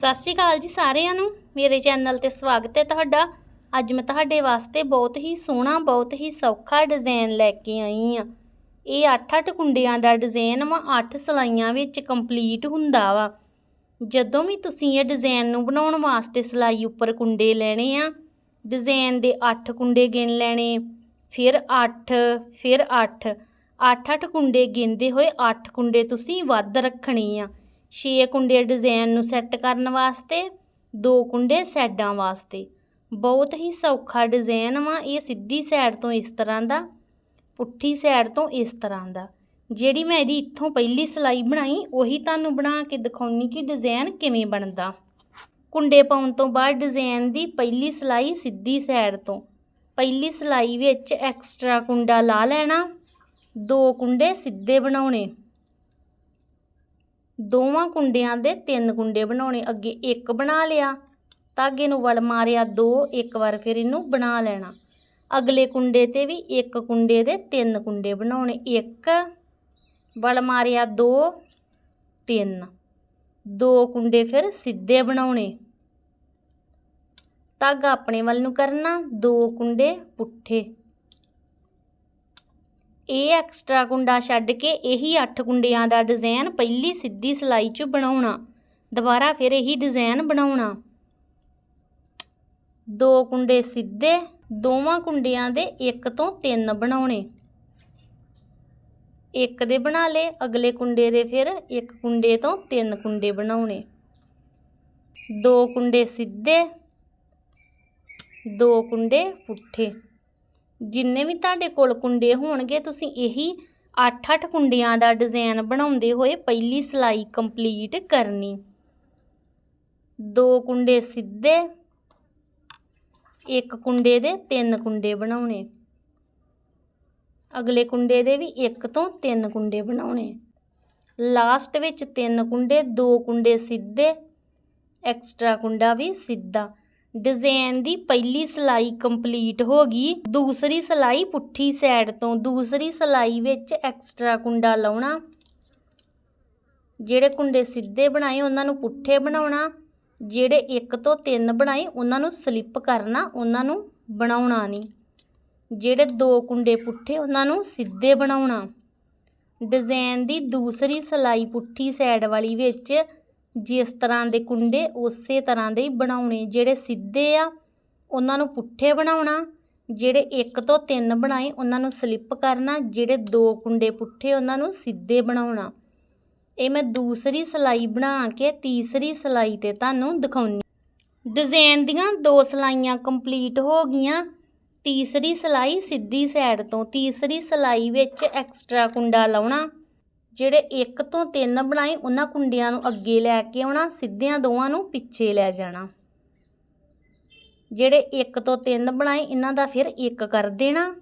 ਸਤਿ ਸ਼੍ਰੀ ਅਕਾਲ ਜੀ ਸਾਰਿਆਂ ਨੂੰ। ਮੇਰੇ ਚੈਨਲ ਤੇ ਸਵਾਗਤ ਹੈ ਤੁਹਾਡਾ। ਅੱਜ ਮੈਂ ਤੁਹਾਡੇ ਵਾਸਤੇ ਬਹੁਤ ਹੀ ਸੋਹਣਾ, ਬਹੁਤ ਹੀ ਸੌਖਾ ਡਿਜ਼ਾਈਨ ਲੈ ਕੇ ਆਈ ਆ ਇਹ 8-8 ਕੁੰਡਿਆਂ ਦਾ ਡਿਜ਼ਾਈਨ ਵਾ 8 ਸਲਾਈਆਂ ਵਿੱਚ ਕੰਪਲੀਟ ਹੁੰਦਾ ਵਾ। ਜਦੋਂ ਵੀ ਤੁਸੀਂ ਇਹ ਡਿਜ਼ਾਈਨ ਨੂੰ ਬਣਾਉਣ ਵਾਸਤੇ ਸਲਾਈ ਉੱਪਰ ਕੁੰਡੇ ਲੈਣੇ ਆ ਡਿਜ਼ਾਈਨ ਦੇ 8 ਕੁੰਡੇ ਗਿਣ ਲੈਣੇ, ਫਿਰ 8 ਫਿਰ 8 8-8 ਕੁੰਡੇ ਗਿਣਦੇ ਹੋਏ 8 ਕੁੰਡੇ ਤੁਸੀਂ ਵੱਧ ਰੱਖਣੇ ਆ। 6 ਕੁੰਡੇ ਡਿਜ਼ਾਈਨ ਨੂੰ ਸੈੱਟ ਕਰਨ ਵਾਸਤੇ, ਦੋ ਕੁੰਡੇ ਸਾਈਡਾਂ ਵਾਸਤੇ। ਬਹੁਤ ਹੀ ਸੌਖਾ ਡਿਜ਼ਾਈਨ ਵਾ ਇਹ ਸਿੱਧੀ ਸਾਈਡ ਤੋਂ ਇਸ ਤਰ੍ਹਾਂ ਦਾ, ਪੁੱਠੀ ਸਾਈਡ ਤੋਂ ਇਸ ਤਰ੍ਹਾਂ ਦਾ। ਜਿਹੜੀ ਮੈਂ ਇਹਦੀ ਇੱਥੋਂ ਪਹਿਲੀ ਸਲਾਈ ਬਣਾਈ, ਉਹੀ ਤੁਹਾਨੂੰ ਬਣਾ ਕੇ ਦਿਖਾਉਣੀ ਕਿ ਡਿਜ਼ਾਈਨ ਕਿਵੇਂ ਬਣਦਾ। ਕੁੰਡੇ ਪਾਉਣ ਤੋਂ ਬਾਅਦ ਡਿਜ਼ਾਈਨ ਦੀ ਪਹਿਲੀ ਸਲਾਈ ਸਿੱਧੀ ਸਾਈਡ ਤੋਂ। ਪਹਿਲੀ ਸਲਾਈ ਵਿੱਚ ਐਕਸਟਰਾ ਕੁੰਡਾ ਲਾ ਲੈਣਾ, ਦੋ ਕੁੰਡੇ ਸਿੱਧੇ ਬਣਾਉਣੇ। ਦੋਵਾਂ ਕੁੰਡਿਆਂ ਦੇ ਤਿੰਨ ਕੁੰਡੇ ਬਣਾਉਣੇ, ਅੱਗੇ ਇੱਕ ਬਣਾ ਲਿਆ ਧਾਗੇ ਨੂੰ ਵਲ ਮਾਰਿਆ, ਦੋ, ਇੱਕ ਵਾਰ ਫਿਰ ਇਹਨੂੰ ਬਣਾ ਲੈਣਾ। ਅਗਲੇ ਕੁੰਡੇ ਤੇ ਵੀ ਇੱਕ ਕੁੰਡੇ ਦੇ ਤਿੰਨ ਕੁੰਡੇ ਬਣਾਉਣੇ, ਇੱਕ, ਵਲ ਮਾਰਿਆ, ਦੋ, ਤਿੰਨ। ਦੋ ਕੁੰਡੇ ਫਿਰ ਸਿੱਧੇ ਬਣਾਉਣੇ। ਧਾਗਾ ਆਪਣੇ ਵੱਲ ਨੂੰ ਕਰਨਾ, ਦੋ ਕੁੰਡੇ ਪੁੱਠੇ। ਇਹ ਐਕਸਟਰਾ ਕੁੰਡਾ ਛੱਡ ਕੇ ਇਹੀ 8 ਕੁੰਡਿਆਂ ਦਾ ਡਿਜ਼ਾਈਨ ਪਹਿਲੀ ਸਿੱਧੀ ਸਲਾਈ 'ਚ ਬਣਾਉਣਾ। ਦੁਬਾਰਾ ਫਿਰ ਇਹੀ ਡਿਜ਼ਾਈਨ ਬਣਾਉਣਾ। ਦੋ ਕੁੰਡੇ ਸਿੱਧੇ, ਦੋਵਾਂ ਕੁੰਡਿਆਂ ਦੇ ਇੱਕ ਤੋਂ ਤਿੰਨ ਬਣਾਉਣੇ। ਇੱਕ ਦੇ ਬਣਾ ਲਏ, ਅਗਲੇ ਕੁੰਡੇ ਦੇ ਫਿਰ ਇੱਕ ਕੁੰਡੇ ਤੋਂ ਤਿੰਨ ਕੁੰਡੇ ਬਣਾਉਣੇ। ਦੋ ਕੁੰਡੇ ਸਿੱਧੇ, ਦੋ ਕੁੰਡੇ ਪੁੱਠੇ। ਜਿੰਨੇ ਵੀ ਤੁਹਾਡੇ ਕੋਲ ਕੁੰਡੇ ਹੋਣਗੇ, ਤੁਸੀਂ ਇਹੀ 8-8 ਕੁੰਡਿਆਂ ਦਾ ਡਿਜ਼ਾਈਨ ਬਣਾਉਂਦੇ ਹੋਏ ਪਹਿਲੀ ਸਲਾਈ ਕੰਪਲੀਟ ਕਰਨੀ। ਦੋ ਕੁੰਡੇ ਸਿੱਧੇ, ਇੱਕ ਕੁੰਡੇ ਦੇ ਤਿੰਨ ਕੁੰਡੇ ਬਣਾਉਣੇ। ਅਗਲੇ ਕੁੰਡੇ ਦੇ ਵੀ ਇੱਕ ਤੋਂ ਤਿੰਨ ਕੁੰਡੇ ਬਣਾਉਣੇ। ਲਾਸਟ ਵਿੱਚ ਤਿੰਨ ਕੁੰਡੇ, ਦੋ ਕੁੰਡੇ ਸਿੱਧੇ, ਐਕਸਟਰਾ ਕੁੰਡਾ ਵੀ ਸਿੱਧਾ। ਡਿਜ਼ਾਈਨ ਦੀ ਪਹਿਲੀ ਸਲਾਈ ਕੰਪਲੀਟ ਹੋ ਗਈ। ਦੂਸਰੀ ਸਲਾਈ ਪੁੱਠੀ ਸਾਈਡ ਤੋਂ। ਦੂਸਰੀ ਸਲਾਈ ਵਿੱਚ ਐਕਸਟਰਾ ਕੁੰਡਾ ਲਾਉਣਾ। ਜਿਹੜੇ ਕੁੰਡੇ ਸਿੱਧੇ ਬਣਾਏ, ਉਹਨਾਂ ਨੂੰ ਪੁੱਠੇ ਬਣਾਉਣਾ। ਜਿਹੜੇ ਇੱਕ ਤੋਂ ਤਿੰਨ ਬਣਾਏ, ਉਹਨਾਂ ਨੂੰ ਸਲਿੱਪ ਕਰਨਾ। ਉਹਨਾਂ ਨੂੰ ਬਣਾਉਣਾ ਨਹੀਂ। ਜਿਹੜੇ ਦੋ ਕੁੰਡੇ ਪੁੱਠੇ, ਉਹਨਾਂ ਨੂੰ ਸਿੱਧੇ ਬਣਾਉਣਾ। ਡਿਜ਼ਾਈਨ ਦੀ ਦੂਸਰੀ ਸਲਾਈ ਪੁੱਠੀ ਸਾਈਡ ਵਾਲੀ ਵਿੱਚ ਜਿਸ ਤਰ੍ਹਾਂ ਦੇ ਕੁੰਡੇ ਉਸੇ ਤਰ੍ਹਾਂ ਦੇ ਹੀ ਬਣਾਉਣੇ। ਜਿਹੜੇ ਸਿੱਧੇ ਆ, ਉਹਨਾਂ ਨੂੰ ਪੁੱਠੇ ਬਣਾਉਣਾ। ਜਿਹੜੇ ਇੱਕ ਤੋਂ ਤਿੰਨ ਬਣਾਏ, ਉਹਨਾਂ ਨੂੰ ਸਲਿੱਪ ਕਰਨਾ। ਜਿਹੜੇ ਦੋ ਕੁੰਡੇ ਪੁੱਠੇ, ਉਹਨਾਂ ਨੂੰ ਸਿੱਧੇ ਬਣਾਉਣਾ। ਇਹ ਮੈਂ ਦੂਸਰੀ ਸਲਾਈ ਬਣਾ ਕੇ ਤੀਸਰੀ ਸਲਾਈ ਤੇ ਤੁਹਾਨੂੰ ਦਿਖਾਉਣੀ। ਡਿਜ਼ਾਈਨ ਦੀਆਂ ਦੋ ਸਲਾਈਆਂ ਕੰਪਲੀਟ ਹੋ ਗਈਆਂ। ਤੀਸਰੀ ਸਲਾਈ ਸਿੱਧੀ ਸਾਈਡ ਤੋਂ। ਤੀਸਰੀ ਸਲਾਈ ਵਿੱਚ ਐਕਸਟਰਾ ਕੁੰਡਾ ਲਾਉਣਾ। ਜਿਹੜੇ ਇੱਕ ਤੋਂ ਤਿੰਨ ਬਣਾਏ, ਉਹਨਾਂ ਕੁੰਡਿਆਂ ਨੂੰ ਅੱਗੇ ਲੈ ਕੇ ਆਉਣਾ, ਸਿੱਧਿਆਂ ਦੋਵਾਂ ਨੂੰ ਪਿੱਛੇ ਲੈ ਜਾਣਾ। ਜਿਹੜੇ ਇੱਕ ਤੋਂ ਤਿੰਨ ਬਣਾਏ, ਇਹਨਾਂ ਦਾ ਫਿਰ ਇੱਕ ਕਰ ਦੇਣਾ।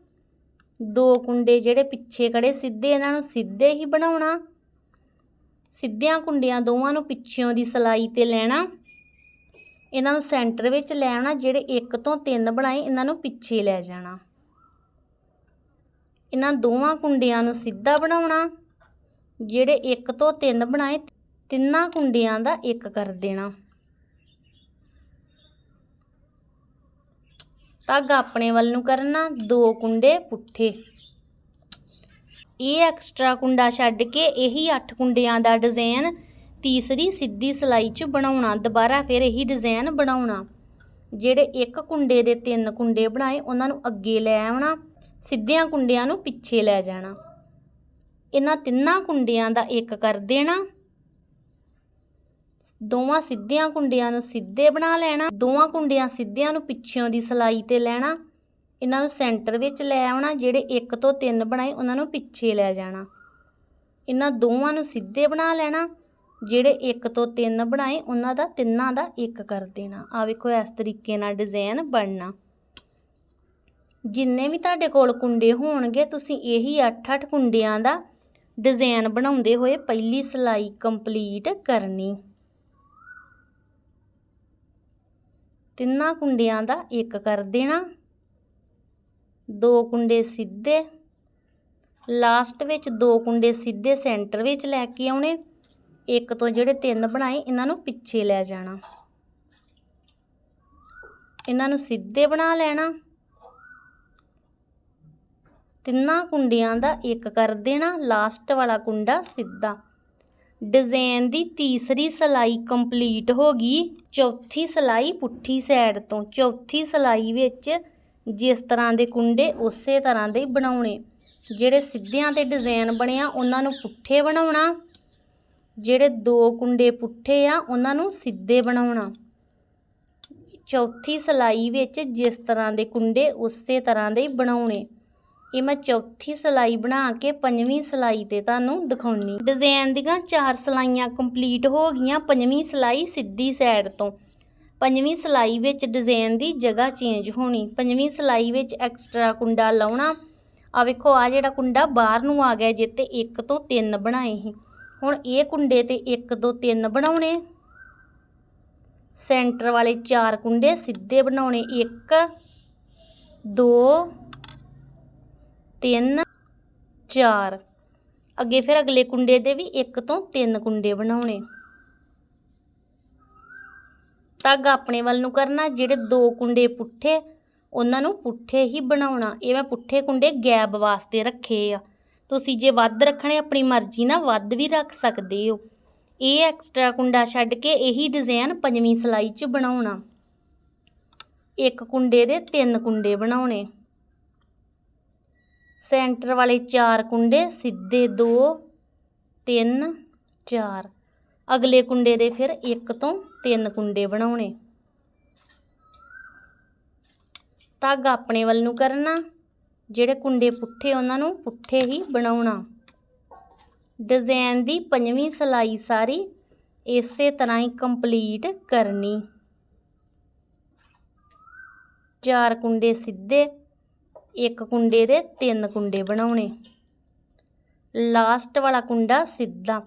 ਦੋ ਕੁੰਡੇ ਜਿਹੜੇ ਪਿੱਛੇ ਖੜੇ, ਸਿੱਧੇ ਇਹਨਾਂ ਨੂੰ ਸਿੱਧੇ ਹੀ ਬਣਾਉਣਾ। ਸਿੱਧਿਆਂ ਕੁੰਡਿਆਂ ਦੋਵਾਂ ਨੂੰ ਪਿੱਛਿਓਂ ਦੀ ਸਲਾਈ ਤੇ ਲੈਣਾ। ਇਹਨਾਂ ਨੂੰ ਸੈਂਟਰ ਵਿੱਚ ਲੈ ਆਉਣਾ, ਜਿਹੜੇ ਇੱਕ ਤੋਂ ਤਿੰਨ ਬਣਾਏ, ਇਹਨਾਂ ਨੂੰ ਪਿੱਛੇ ਲੈ ਜਾਣਾ। ਇਹਨਾਂ ਦੋਵਾਂ ਕੁੰਡਿਆਂ ਨੂੰ ਸਿੱਧਾ ਬਣਾਉਣਾ। ਜਿਹੜੇ ਇੱਕ ਤੋਂ ਤਿੰਨ ਬਣਾਏ, ਤਿੰਨਾਂ ਕੁੰਡਿਆਂ ਦਾ ਇੱਕ ਕਰ ਦੇਣਾ। ਧਾਗਾ ਆਪਣੇ ਵੱਲ ਨੂੰ ਕਰਨਾ, ਦੋ ਕੁੰਡੇ ਪੁੱਠੇ। ਇਹ ਐਕਸਟਰਾ ਕੁੰਡਾ ਛੱਡ ਕੇ ਇਹੀ 8 ਕੁੰਡਿਆਂ ਦਾ ਡਿਜ਼ਾਈਨ ਤੀਸਰੀ ਸਿੱਧੀ ਸਲਾਈ 'ਚ ਬਣਾਉਣਾ, ਦੁਬਾਰਾ ਫਿਰ ਇਹੀ ਡਿਜ਼ਾਈਨ ਬਣਾਉਣਾ। ਜਿਹੜੇ ਇੱਕ ਕੁੰਡੇ ਦੇ ਤਿੰਨ ਕੁੰਡੇ ਬਣਾਏ, ਉਹਨਾਂ ਨੂੰ ਅੱਗੇ ਲੈ ਆਉਣਾ, ਸਿੱਧਿਆਂ ਕੁੰਡਿਆਂ ਨੂੰ ਪਿੱਛੇ ਲੈ ਜਾਣਾ। ਇਹਨਾਂ ਤਿੰਨਾਂ ਕੁੰਡਿਆਂ ਦਾ ਇੱਕ ਕਰ ਦੇਣਾ। ਦੋਵਾਂ ਸਿੱਧੀਆਂ ਕੁੰਡਿਆਂ ਨੂੰ ਸਿੱਧੇ ਬਣਾ ਲੈਣਾ। ਦੋਵਾਂ ਕੁੰਡਿਆਂ ਸਿੱਧਿਆਂ ਨੂੰ ਪਿੱਛਿਓਂ ਦੀ ਸਲਾਈ ਤੇ ਲੈਣਾ। ਇਹਨਾਂ ਨੂੰ ਸੈਂਟਰ ਵਿੱਚ ਲੈ ਆਉਣਾ, ਜਿਹੜੇ ਇੱਕ ਤੋਂ ਤਿੰਨ ਬਣਾਏ ਉਹਨਾਂ ਨੂੰ ਪਿੱਛੇ ਲੈ ਜਾਣਾ। ਇਹਨਾਂ ਦੋਵਾਂ ਨੂੰ ਸਿੱਧੇ ਬਣਾ ਲੈਣਾ, ਜਿਹੜੇ ਇੱਕ ਤੋਂ ਤਿੰਨ ਬਣਾਏ ਉਹਨਾਂ ਦਾ ਤਿੰਨਾਂ ਦਾ ਇੱਕ ਕਰ ਦੇਣਾ। ਆ ਵੇਖੋ, ਇਸ ਤਰੀਕੇ ਨਾਲ ਡਿਜ਼ਾਈਨ ਬਣਨਾ। ਜਿੰਨੇ ਵੀ ਤੁਹਾਡੇ ਕੋਲ ਕੁੰਡੇ ਹੋਣਗੇ, ਤੁਸੀਂ ਇਹੀ 8-8 ਕੁੰਡਿਆਂ ਦਾ ਡਿਜ਼ਾਈਨ ਬਣਾਉਂਦੇ ਹੋਏ ਪਹਿਲੀ ਸਲਾਈ ਕੰਪਲੀਟ ਕਰਨੀ। ਤਿੰਨਾਂ ਕੁੰਡਿਆਂ ਦਾ ਇੱਕ ਕਰ ਦੇਣਾ। ਦੋ ਕੁੰਡੇ ਸਿੱਧੇ। ਲਾਸਟ ਵਿੱਚ ਦੋ ਕੁੰਡੇ ਸਿੱਧੇ ਸੈਂਟਰ ਵਿੱਚ ਲੈ ਕੇ ਆਉਣੇ। ਇੱਕ ਤੋਂ ਜਿਹੜੇ ਤਿੰਨ ਬਣਾਏ, ਇਹਨਾਂ ਨੂੰ ਪਿੱਛੇ ਲੈ ਜਾਣਾ। ਇਹਨਾਂ ਨੂੰ ਸਿੱਧੇ ਬਣਾ ਲੈਣਾ। ਤਿੰਨਾਂ ਕੁੰਡਿਆਂ ਦਾ ਇੱਕ ਕਰ ਦੇਣਾ ਲਾਸਟ ਵਾਲਾ ਕੁੰਡਾ ਸਿੱਧਾ। ਡਿਜ਼ਾਈਨ ਦੀ ਤੀਸਰੀ ਸਲਾਈ ਕੰਪਲੀਟ ਹੋ ਗਈ, ਚੌਥੀ ਸਲਾਈ ਪੁੱਠੀ ਸਾਈਡ ਤੋਂ। ਚੌਥੀ ਸਲਾਈ ਵਿੱਚ ਜਿਸ ਤਰ੍ਹਾਂ ਦੇ ਕੁੰਡੇ, ਉਸੇ ਤਰ੍ਹਾਂ ਦੇ ਬਣਾਉਣੇ। ਜਿਹੜੇ ਸਿੱਧਿਆਂ ਤੇ ਡਿਜ਼ਾਈਨ ਬਣਿਆ ਉਹਨਾਂ ਨੂੰ ਪੁੱਠੇ ਬਣਾਉਣਾ। ਜਿਹੜੇ ਦੋ ਕੁੰਡੇ ਪੁੱਠੇ ਆ, ਉਹਨਾਂ ਨੂੰ ਸਿੱਧੇ ਬਣਾਉਣਾ। ਚੌਥੀ ਸਲਾਈ ਵਿੱਚ ਜਿਸ ਤਰ੍ਹਾਂ ਦੇ ਕੁੰਡੇ, ਉਸੇ ਤਰ੍ਹਾਂ ਦੇ ਬਣਾਉਣੇ। ਇਹ ਮੈਂ ਚੌਥੀ ਸਲਾਈ ਬਣਾ ਕੇ ਪੰਜਵੀਂ ਸਲਾਈ ਤੇ ਤੁਹਾਨੂੰ ਦਿਖਾਉਣੀ। ਡਿਜ਼ਾਈਨ ਦੀਆਂ ਚਾਰ ਸਲਾਈਆਂ ਕੰਪਲੀਟ ਹੋ ਗਈਆਂ ਪੰਜਵੀਂ ਸਲਾਈ ਸਿੱਧੀ ਸਾਈਡ ਤੋਂ। ਪੰਜਵੀਂ ਸਲਾਈ ਵਿੱਚ ਡਿਜ਼ਾਈਨ ਦੀ ਜਗ੍ਹਾ ਚੇਂਜ ਹੋਣੀ। ਪੰਜਵੀਂ ਸਲਾਈ ਵਿੱਚ ਐਕਸਟਰਾ ਕੁੰਡਾ ਲਾਉਣਾ। ਆ ਵੇਖੋ ਆ ਜਿਹੜਾ ਕੁੰਡਾ ਬਾਹਰ ਨੂੰ ਆ ਗਿਆ ਜਿੱਤੇ ਇੱਕ ਤੋਂ ਤਿੰਨ ਬਣਾਏ ਸੀ। ਹੁਣ ਇਹ ਕੁੰਡੇ ਤੇ ਇੱਕ ਤੋਂ ਤਿੰਨ ਬਣਾਉਣੇ। ਸੈਂਟਰ ਵਾਲੇ ਚਾਰ ਕੁੰਡੇ ਸਿੱਧੇ ਬਣਾਉਣੇ। 1 2 3 4 ਅੱਗੇ ਫਿਰ ਅਗਲੇ ਕੁੰਡੇ ਦੇ ਵੀ ਇੱਕ ਤੋਂ ਤਿੰਨ ਕੁੰਡੇ ਬਣਾਉਣੇ। ਧਾਗਾ ਆਪਣੇ ਵੱਲ ਨੂੰ ਕਰਨਾ, ਜਿਹੜੇ ਦੋ ਕੁੰਡੇ ਪੁੱਠੇ, ਉਹਨਾਂ ਨੂੰ ਪੁੱਠੇ ਹੀ ਬਣਾਉਣਾ। ਇਹ ਮੈਂ ਪੁੱਠੇ ਕੁੰਡੇ ਗੈਪ ਵਾਸਤੇ ਰੱਖੇ ਆ। ਤੁਸੀਂ ਜੇ ਵੱਧ ਰੱਖਣੇ, ਆਪਣੀ ਮਰਜ਼ੀ ਨਾਲ ਵੱਧ ਵੀ ਰੱਖ ਸਕਦੇ ਹੋ। ਇਹ ਐਕਸਟਰਾ ਕੁੰਡਾ ਛੱਡ ਕੇ ਇਹੀ ਡਿਜ਼ਾਈਨ ਪੰਜਵੀਂ ਸਲਾਈ 'ਚ ਬਣਾਉਣਾ। ਇੱਕ ਕੁੰਡੇ ਦੇ ਤਿੰਨ ਕੁੰਡੇ ਬਣਾਉਣੇ। ਸੈਂਟਰ ਵਾਲੇ ਚਾਰ ਕੁੰਡੇ, ਸਿੱਧੇ 2 3 4 ਅਗਲੇ ਕੁੰਡੇ ਦੇ ਫਿਰ ਇੱਕ ਤੋਂ ਤਿੰਨ ਕੁੰਡੇ ਬਣਾਉਣੇ। ਧਾਗਾ ਆਪਣੇ ਵੱਲ ਨੂੰ ਕਰਨਾ। ਜਿਹੜੇ ਕੁੰਡੇ ਪੁੱਠੇ, ਉਹਨਾਂ ਨੂੰ ਪੁੱਠੇ ਹੀ ਬਣਾਉਣਾ। ਡਿਜ਼ਾਈਨ ਦੀ ਪੰਜਵੀਂ ਸਲਾਈ ਸਾਰੀ ਇਸੇ ਤਰ੍ਹਾਂ ਹੀ ਕੰਪਲੀਟ ਕਰਨੀ। ਚਾਰ ਕੁੰਡੇ ਸਿੱਧੇ ਇੱਕ ਕੁੰਡੇ ਦੇ ਤਿੰਨ ਕੁੰਡੇ ਬਣਾਉਣੇ। ਲਾਸਟ ਵਾਲਾ ਕੁੰਡਾ ਸਿੱਧਾ।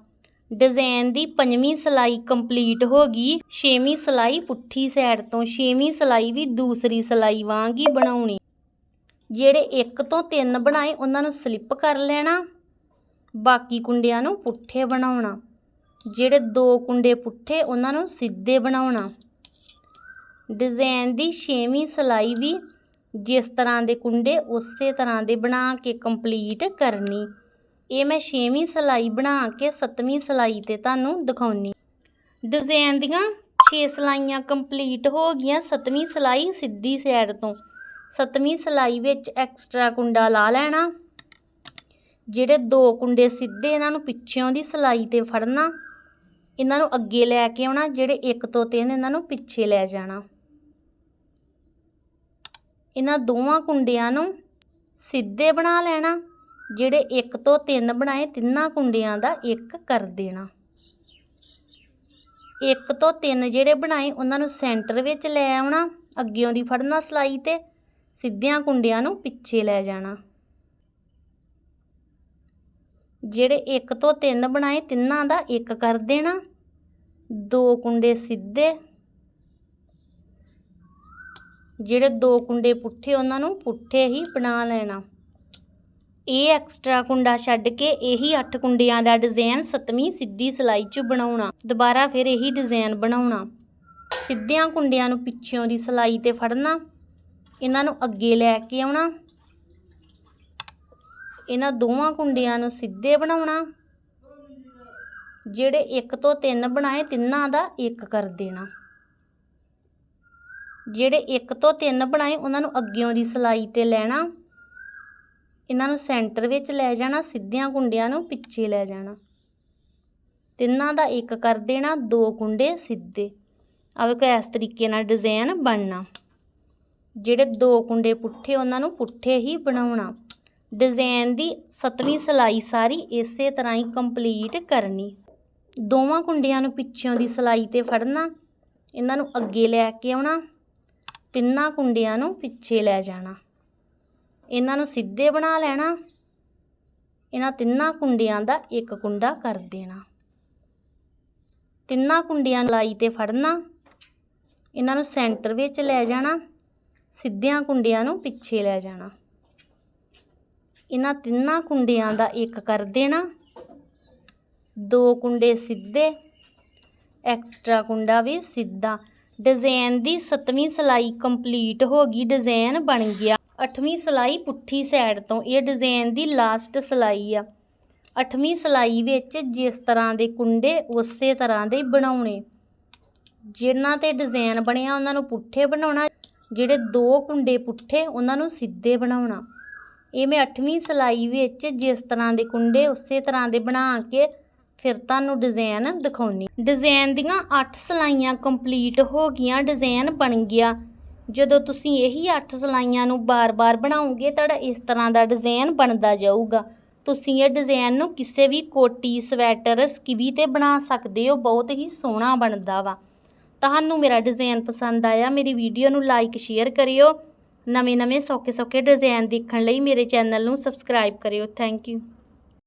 ਡਿਜ਼ਾਈਨ ਦੀ ਪੰਜਵੀਂ ਸਲਾਈ ਕੰਪਲੀਟ ਹੋ ਗਈ। ਛੇਵੀਂ ਸਲਾਈ ਪੁੱਠੀ ਸਾਈਡ ਤੋਂ, ਛੇਵੀਂ ਸਲਾਈ ਵੀ ਦੂਸਰੀ ਸਲਾਈ ਵਾਂਗ ਹੀ ਬਣਾਉਣੀ। ਜਿਹੜੇ ਇੱਕ ਤੋਂ ਤਿੰਨ ਬਣਾਏ, ਉਹਨਾਂ ਨੂੰ ਸਲਿੱਪ ਕਰ ਲੈਣਾ। ਬਾਕੀ ਕੁੰਡਿਆਂ ਨੂੰ ਪੁੱਠੇ ਬਣਾਉਣਾ। ਜਿਹੜੇ ਦੋ ਕੁੰਡੇ ਪੁੱਠੇ, ਉਹਨਾਂ ਨੂੰ ਸਿੱਧੇ ਬਣਾਉਣਾ। ਡਿਜ਼ਾਈਨ ਦੀ ਛੇਵੀਂ ਸਲਾਈ ਵੀ ਜਿਸ ਤਰ੍ਹਾਂ ਦੇ ਕੁੰਡੇ, ਉਸੇ ਤਰ੍ਹਾਂ ਦੇ ਬਣਾ ਕੇ ਕੰਪਲੀਟ ਕਰਨੀ। ਇਹ ਮੈਂ ਛੇਵੀਂ ਸਲਾਈ ਬਣਾ ਕੇ ਸੱਤਵੀਂ ਸਲਾਈ ਤੇ ਤੁਹਾਨੂੰ ਦਿਖਾਉਣੀ। ਡਿਜ਼ਾਈਨ ਦੀਆਂ 6 ਸਲਾਈਆਂ ਕੰਪਲੀਟ ਹੋ ਗਈਆਂ ਸੱਤਵੀਂ ਸਲਾਈ ਸਿੱਧੀ ਸਾਈਡ ਤੋਂ। ਸੱਤਵੀਂ ਸਲਾਈ ਵਿੱਚ ਐਕਸਟਰਾ ਕੁੰਡਾ ਲਾ ਲੈਣਾ। ਜਿਹੜੇ ਦੋ ਕੁੰਡੇ ਸਿੱਧੇ ਇਹਨਾਂ ਨੂੰ ਪਿੱਛੋਂ ਦੀ ਸਲਾਈ ਤੇ ਫੜਨਾ। ਇਹਨਾਂ ਨੂੰ ਅੱਗੇ ਲੈ ਕੇ ਆਉਣਾ, ਜਿਹੜੇ ਇੱਕ ਤੋਂ ਤਿੰਨ ਇਹਨਾਂ ਨੂੰ ਪਿੱਛੇ ਲੈ ਜਾਣਾ। ਇਹਨਾਂ ਦੋਵਾਂ ਕੁੰਡਿਆਂ ਨੂੰ ਸਿੱਧੇ ਬਣਾ ਲੈਣਾ, ਜਿਹੜੇ ਇੱਕ ਤੋਂ ਤਿੰਨ ਬਣਾਏ ਤਿੰਨਾਂ ਕੁੰਡਿਆਂ ਦਾ ਇੱਕ ਕਰ ਦੇਣਾ। ਇੱਕ ਤੋਂ ਤਿੰਨ ਜਿਹੜੇ ਬਣਾਏ, ਉਹਨਾਂ ਨੂੰ ਸੈਂਟਰ ਵਿੱਚ ਲੈ ਆਉਣਾ, ਅੱਗਿਓਂ ਦੀ ਫੜਨਾ ਸਲਾਈ ਤੇ, ਸਿੱਧਿਆਂ ਕੁੰਡਿਆਂ ਨੂੰ ਪਿੱਛੇ ਲੈ ਜਾਣਾ। ਜਿਹੜੇ ਇੱਕ ਤੋਂ ਤਿੰਨ ਬਣਾਏ, ਤਿੰਨਾਂ ਦਾ ਇੱਕ ਕਰ ਦੇਣਾ। ਦੋ ਕੁੰਡੇ ਸਿੱਧੇ ਜਿਹੜੇ ਦੋ ਕੁੰਡੇ ਪੁੱਠੇ, ਉਹਨਾਂ ਨੂੰ ਪੁੱਠੇ ਹੀ ਬਣਾ ਲੈਣਾ। ਇਹ ਐਕਸਟਰਾ ਕੁੰਡਾ ਛੱਡ ਕੇ ਇਹੀ 8 ਕੁੰਡਿਆਂ ਦਾ ਡਿਜ਼ਾਈਨ ਸੱਤਵੀਂ ਸਿੱਧੀ ਸਲਾਈ 'ਚ ਬਣਾਉਣਾ। ਦੁਬਾਰਾ ਫਿਰ ਇਹੀ ਡਿਜ਼ਾਈਨ ਬਣਾਉਣਾ। ਸਿੱਧਿਆਂ ਕੁੰਡਿਆਂ ਨੂੰ ਪਿੱਛੋਂ ਦੀ ਸਲਾਈ ਤੇ ਫੜਨਾ। ਇਹਨਾਂ ਨੂੰ ਅੱਗੇ ਲੈ ਕੇ ਆਉਣਾ। ਇਹਨਾਂ ਦੋਵਾਂ ਕੁੰਡਿਆਂ ਨੂੰ ਸਿੱਧੇ ਬਣਾਉਣਾ। ਜਿਹੜੇ ਇੱਕ ਤੋਂ ਤਿੰਨ ਬਣਾਏ, ਤਿੰਨਾਂ ਦਾ ਇੱਕ ਕਰ ਦੇਣਾ। ਜਿਹੜੇ ਇੱਕ ਤੋਂ ਤਿੰਨ ਬਣਾਏ, ਉਹਨਾਂ ਨੂੰ ਅੱਗਿਓਂ ਦੀ ਸਲਾਈ ਤੇ ਲੈਣਾ। ਇਹਨਾਂ ਨੂੰ ਸੈਂਟਰ ਵਿੱਚ ਲੈ ਜਾਣਾ, ਸਿੱਧਿਆਂ ਕੁੰਡਿਆਂ ਨੂੰ ਪਿੱਛੇ ਲੈ ਜਾਣਾ। ਤਿੰਨਾਂ ਦਾ ਇੱਕ ਕਰ ਦੇਣਾ, ਦੋ ਕੁੰਡੇ ਸਿੱਧੇ। ਆ ਵੇਖੋ, ਇਸ ਤਰੀਕੇ ਨਾਲ ਡਿਜ਼ਾਈਨ ਬਣਨਾ। ਜਿਹੜੇ ਦੋ ਕੁੰਡੇ ਪੁੱਠੇ, ਉਹਨਾਂ ਨੂੰ ਪੁੱਠੇ ਹੀ ਬਣਾਉਣਾ। ਡਿਜ਼ਾਈਨ ਦੀ ਸੱਤਵੀਂ ਸਲਾਈ ਸਾਰੀ ਇਸੇ ਤਰ੍ਹਾਂ ਹੀ ਕੰਪਲੀਟ ਕਰਨੀ। ਦੋਵਾਂ ਕੁੰਡਿਆਂ ਨੂੰ ਪਿੱਛੋਂ ਦੀ ਸਲਾਈ ਤੇ ਫੜਨਾ। ਇਹਨਾਂ ਨੂੰ ਅੱਗੇ ਲੈ ਕੇ ਆਉਣਾ। ਤਿੰਨਾਂ ਕੁੰਡਿਆਂ ਨੂੰ ਪਿੱਛੇ ਲੈ ਜਾਣਾ। ਇਹਨਾਂ ਨੂੰ ਸਿੱਧੇ ਬਣਾ ਲੈਣਾ। ਇਹਨਾਂ ਤਿੰਨਾਂ ਕੁੰਡਿਆਂ ਦਾ ਇੱਕ ਕੁੰਡਾ ਕਰ ਦੇਣਾ। ਤਿੰਨਾਂ ਕੁੰਡਿਆਂ ਲਾਈ ਤੇ ਫੜਨਾ। ਇਹਨਾਂ ਨੂੰ ਸੈਂਟਰ ਵਿੱਚ ਲੈ ਜਾਣਾ। ਸਿੱਧਿਆਂ ਕੁੰਡਿਆਂ ਨੂੰ ਪਿੱਛੇ ਲੈ ਜਾਣਾ। ਇਹਨਾਂ ਤਿੰਨਾਂ ਕੁੰਡਿਆਂ ਦਾ ਇੱਕ ਕਰ ਦੇਣਾ। ਦੋ ਕੁੰਡੇ ਸਿੱਧੇ, ਐਕਸਟਰਾ ਕੁੰਡਾ ਵੀ ਸਿੱਧਾ। ਡਿਜ਼ਾਈਨ ਦੀ 7ਵੀਂ ਸਲਾਈ ਕੰਪਲੀਟ ਹੋ ਗਈ ਡਿਜ਼ਾਈਨ ਬਣ ਗਿਆ। 8ਵੀਂ ਸਲਾਈ ਪੁੱਠੀ ਸਾਈਡ ਤੋਂ, ਇਹ ਡਿਜ਼ਾਈਨ ਦੀ ਲਾਸਟ ਸਲਾਈ ਆ। 8ਵੀਂ ਸਲਾਈ ਵਿੱਚ ਜਿਸ ਤਰ੍ਹਾਂ ਦੇ ਕੁੰਡੇ, ਉਸੇ ਤਰ੍ਹਾਂ ਦੇ ਬਣਾਉਣੇ। ਜਿਨ੍ਹਾਂ ਤੇ ਡਿਜ਼ਾਈਨ ਬਣਿਆ, ਉਹਨਾਂ ਨੂੰ ਪੁੱਠੇ ਬਣਾਉਣਾ। ਜਿਹੜੇ ਦੋ ਕੁੰਡੇ ਪੁੱਠੇ, ਉਹਨਾਂ ਨੂੰ ਸਿੱਧੇ ਬਣਾਉਣਾ। ਇਹ ਮੈਂ 8ਵੀਂ ਸਲਾਈ ਵਿੱਚ ਜਿਸ ਤਰ੍ਹਾਂ ਦੇ ਕੁੰਡੇ, ਉਸੇ ਤਰ੍ਹਾਂ ਦੇ ਬਣਾ ਕੇ ਫਿਰ ਤੁਹਾਨੂੰ ਡਿਜ਼ਾਈਨ ਦਿਖਾਉਣੀ। ਡਿਜ਼ਾਈਨ ਦੀਆਂ 8 ਸਲਾਈਆਂ ਕੰਪਲੀਟ ਹੋ ਗਈਆਂ ਡਿਜ਼ਾਈਨ ਬਣ ਗਿਆ। ਜਦੋਂ ਤੁਸੀਂ ਇਹੀ 8 ਸਲਾਈਆਂ ਨੂੰ ਬਾਰ-ਬਾਰ ਬਣਾਓਗੇ, ਤੁਹਾਡਾ ਇਸ ਤਰ੍ਹਾਂ ਦਾ ਡਿਜ਼ਾਈਨ ਬਣਦਾ ਜਾਊਗਾ। ਤੁਸੀਂ ਇਹ ਡਿਜ਼ਾਈਨ ਨੂੰ ਕਿਸੇ ਵੀ ਕੋਟੀ, ਸਵੈਟਰ, ਸਕਿਵੀ ਤੇ ਬਣਾ ਸਕਦੇ ਹੋ, ਬਹੁਤ ਹੀ ਸੋਹਣਾ ਬਣਦਾ ਵਾ। ਤੁਹਾਨੂੰ ਮੇਰਾ ਡਿਜ਼ਾਈਨ ਪਸੰਦ ਆਇਆ, ਮੇਰੀ ਵੀਡੀਓ ਨੂੰ ਲਾਈਕ ਸ਼ੇਅਰ ਕਰਿਓ। ਨਵੇਂ-ਨਵੇਂ ਸੌਖੇ-ਸੌਖੇ ਡਿਜ਼ਾਈਨ ਦੇਖਣ ਲਈ ਮੇਰੇ ਚੈਨਲ ਨੂੰ ਸਬਸਕ੍ਰਾਈਬ ਕਰਿਓ। Thank you